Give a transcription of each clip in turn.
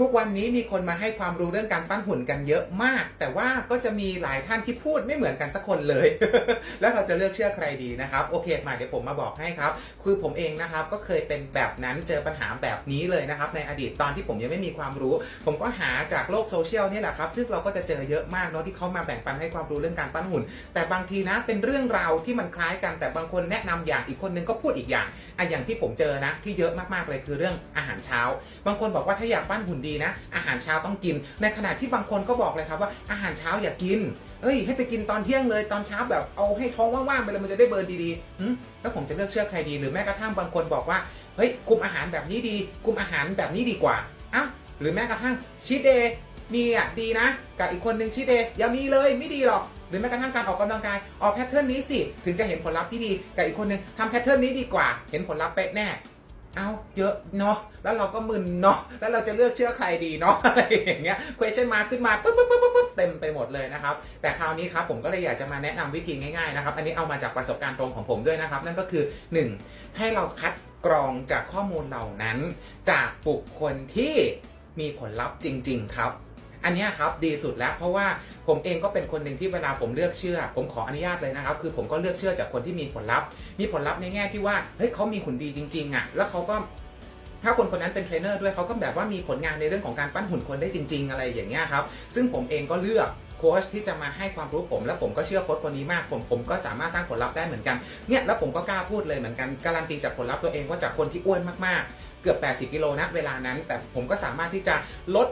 ทุกวันนี้มีคนมาให้ความรู้เรื่องการปั้นหุ่นกันเยอะมาก แต่ว่าก็จะมีหลายท่านที่พูดไม่เหมือนกันสักคนเลย แล้วเราจะเลือกเชื่อใครดีนะครับ โอเคมาเดี๋ยวผมมาบอกให้ครับ คือผมเองนะครับก็เคยเป็นแบบนั้นเจอปัญหาแบบนี้เลยนะครับในอดีตตอนที่ผมยังไม่มีความรู้ ผมก็หาจากโลกโซเชียลนี่แหละครับ ซึ่งเราก็จะเจอเยอะมากเนาะที่เขามาแบ่งปันให้ความรู้เรื่องการปั้นหุ่น แต่บางทีนะเป็นเรื่องราวที่มันคล้ายกันแต่บางคนแนะนำอย่างอีกคนนึงก็พูดอีกอย่างอะอย่างที่ผมเจอนะที่เยอะมากๆเลยคือเรื่องอาหารเช้า บางคนบอกว่าถ้าอยากปั้นหุ่นดีนะ อาหารเช้าต้องกิน ในขณะที่บางคนก็บอกเลยครับว่าอาหารเช้าอย่ากิน เอ้ย ให้ไปกินตอนเที่ยงเลยตอนเช้าแบบเอาให้ท้องว่างๆไปเลยมันจะได้เบิร์นดีๆแล้วผมจะเลือกเชื่อใครดีหรือแม้กระทั่งบางคนบอกว่าเฮ้ยคุมอาหารแบบนี้ดี คุมอาหารแบบนี้ดีกว่าอ้าวหรือแม้กระทั่งชีทเดย์มีอะดีนะ กับอีกคนหนึ่งชีทเดย์อย่ามีเลยไม่ดีหรอกหรือแม้กระทั่งการออกกำลังกายออกแพทเทิร์นนี้สิ ถึงจะเห็นผลลัพธ์ที่ดี กับอีกคนหนึ่งทำแพทเทิร์นนี้ดีกว่า เห็นผลลัพธ์เป๊ะแน่ เอาเยอะเนาะแล้วเราก็มึนเนาะแล้วเราจะเลือกเชื่อใครดีเนาะอะไรอย่างเงี้ย question มาขึ้นมาปุ๊บปุ๊บปุ๊บปุ๊บเต็มไปหมดเลยนะครับ แต่คราวนี้ครับผมก็เลยอยากจะมาแนะนำวิธีง่ายๆนะครับ อันนี้เอามาจากประสบการณ์ตรงของผมด้วยนะครับ นั่นก็คือ 1. ให้เราคัดกรองจากข้อมูลเหล่านั้น จากบุคคลที่มีผลลัพธ์จริง ๆ ครับ อันนี้ครับดีสุดแล้ว เพราะว่าผมเองก็เป็นคนหนึ่งที่เวลาผมเลือกเชื่อ ผมขออนุญาตเลยนะครับ คือผมก็เลือกเชื่อจากคนที่มีผลลัพธ์ มีผลลัพธ์ในแง่ที่ว่าเฮ้ยเขามีหุ่นดีจริงๆอะแล้วเขาก็ถ้าคนคนนั้นเป็นเทรนเนอร์ด้วยเขาก็แบบว่ามีผลงานในเรื่องของการปั้นหุ่นคนได้จริง ๆ อะไรอย่างเงี้ยครับ ซึ่งผมเองก็เลือกโค้ชที่จะมาให้ความรู้ผม และผมก็เชื่อโค้ชคนนี้มาก ผมผมก็สามารถสร้างผลลัพธ์ได้เหมือนกันเนี่ยแล้วผมก็กล้าพูดเลยเหมือนกันการันตีจากผลลัพธ์ตัวเองว่าจากคนที่อ้วนมากๆ เกือบ 80 กิโลนะเวลานั้น แต่ผมก็สามารถที่จะลด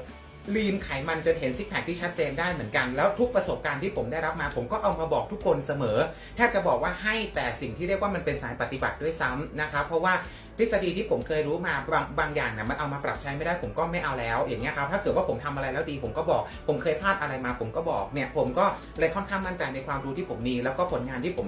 ลีนไขมันจนเห็นซิกแพคที่ชัดเจนได้เหมือนกัน แล้วทุกประสบการณ์ที่ผมได้รับมา ผมก็เอามาบอกทุกคนเสมอ แทบจะบอกว่าให้แต่สิ่งที่เรียกว่ามันเป็นสายปฏิบัติด้วยซ้ำนะครับ เพราะว่าทฤษฎีที่ผมเคยรู้มาบางบางอย่างเนี่ยมันเอามาปรับใช้ไม่ได้ผมก็ไม่เอาแล้ว อย่างเงี้ยครับถ้าเกิดว่าผมทำอะไรแล้วดีผมก็บอก ผมเคยพลาดอะไรมาผมก็บอกเนี่ยผมก็เลยค่อนข้างมั่นใจในความรู้ที่ผมมีแล้วก็ผลงานที่ผม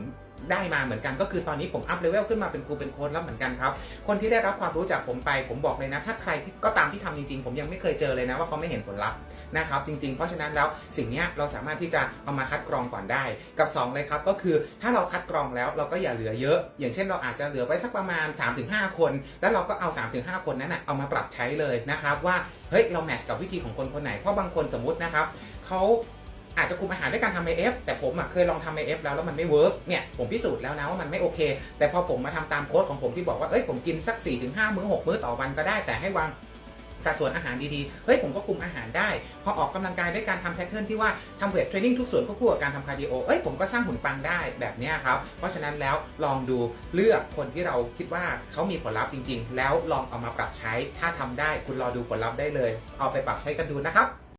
ได้มาเหมือนกันก็คือตอนนี้ผมอัพเลเวลขึ้นมาเป็นครูเป็นโค้ชแล้วเหมือนกันครับคนที่ได้รับความรู้จากผมไป ผมบอกเลยนะ ถ้าใครที่ก็ตามที่ทำจริงๆ ผมยังไม่เคยเจอเลยนะว่าเขาไม่เห็นผลลัพธ์นะครับจริงๆ เพราะฉะนั้นแล้วสิ่งนี้เราสามารถที่จะเอามาคัดกรองก่อนได้ กับ 2 เลยครับก็คือถ้าเราคัดกรองแล้วเราก็อย่าเหลือเยอะ อย่างเช่นเราอาจจะเหลือไว้สักประมาณ 3-5 คน แล้วเราก็เอา 3-5 คนนั้นนะเอามาปรับใช้เลยนะครับว่าเฮ้ยเราแมทช์กับวิธีของคนคนไหนเพราะบางคนสมมตินะครับเขา อาจจะคุมอาหารด้วยการทำ AF แต่ผมอะเคยลองทำ AF แล้วแล้วมันไม่เวิร์กเนี่ยผมพิสูจน์แล้วนะว่ามันไม่โอเค แต่พอผมมาทำตามโค้ดของผมที่บอกว่าเอ้ยผมกินสัก 4-5 มื้อ 6 มื้อต่อวันก็ได้แต่ให้วางสัดส่วนอาหารดีๆ เฮ้ยผมก็คุมอาหารได้ พอออกกำลังกายด้วยการทำแพทเทิร์นที่ว่าทำเวทเทรนนิ่งทุกส่วนควบคู่กับการทำคาร์ดิโอ เอ้ยผมก็สร้างหุ่นปังได้แบบนี้ครับ เพราะฉะนั้นแล้วลองดูเลือกคนที่เราคิดว่าเขามีผลลัพธ์จริง ๆ แล้วลองเอามาปรับใช้ ถ้าทำได้คุณรอดูผลลัพธ์ได้เลย เอาไปปรับใช้กันดูนะครับ